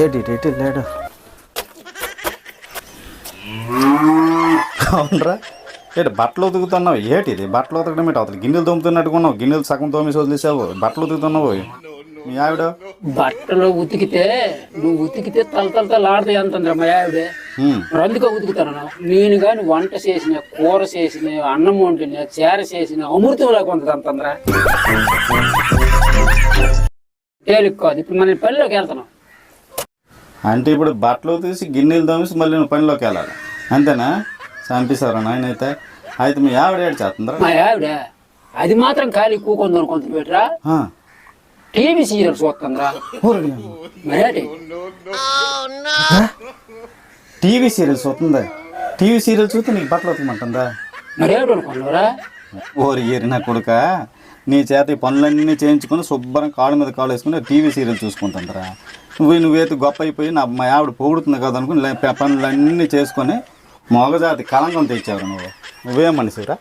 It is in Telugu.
ఏటి ఇటు లేడు. అవునరా. ఏంటి బట్టలు ఉతుకుతున్నావు? ఏటి ఇది? బట్టలు ఉతకడం ఏంటి అవతల? గిన్నెలు తోముతున్నట్టుకున్నావు గిన్నెలు సగం తోమేసి వదిలేసావు. బట్టలు ఉతుకుతున్నావు మీ ఆవిడ? బట్టలు ఉతికితే నువ్వు ఉతికితే తల తల తల ఆడతాయి అంటుందిరా మా ఆవిడ. అందుకే ఉతుకుతాను నేను కానీ వంట చేసిన కూర చేసిన అన్నం వండిన చేర చేసిన అమృతం లేకుండా అంటుందిరా. తేలిక కాదు ఇప్పుడు మన పనిలోకి వెళ్తున్నాం. అంటే ఇప్పుడు బట్టలు తీసి గిన్నెలు తోమేసి మళ్ళీ నువ్వు పనిలోకి వెళ్ళాలి. అంతేనా? చంపిస్తారా నాయన అయితే అయితే మీ ఆవిడ ఏడు చేస్తుందిరా? మా ఆవిడ అది మాత్రం ఖాళీ కూకుంది అనుకుంది బెటరా ఆ, టీవీ చూస్తుందిరా. ఊరికే. మరేటి టీవీ సీరియల్స్ వస్తుందా టీవీ సీరియల్స్ చూస్తే నీకు బట్టలు ఉతకమంటుందా? మరేమిటి అనుకున్నావురా ఓరి ఏరిన కొడుక. నీ చేత ఈ పనులన్నీ చేయించుకొని శుభ్రం కాళ్ళ మీద కాళ్ళు వేసుకుని టీవీ సీరియల్ చూసుకుంటుంటారా నువ్వు నువ్వేతి గొప్ప అయిపోయి నా మా ఆవిడ పొగుడుతుంది కదా అనుకుని పనులన్నీ చేసుకొని మొగజాతి కలంకం తెచ్చావు నువ్వు. నువ్వే మనిషిరా?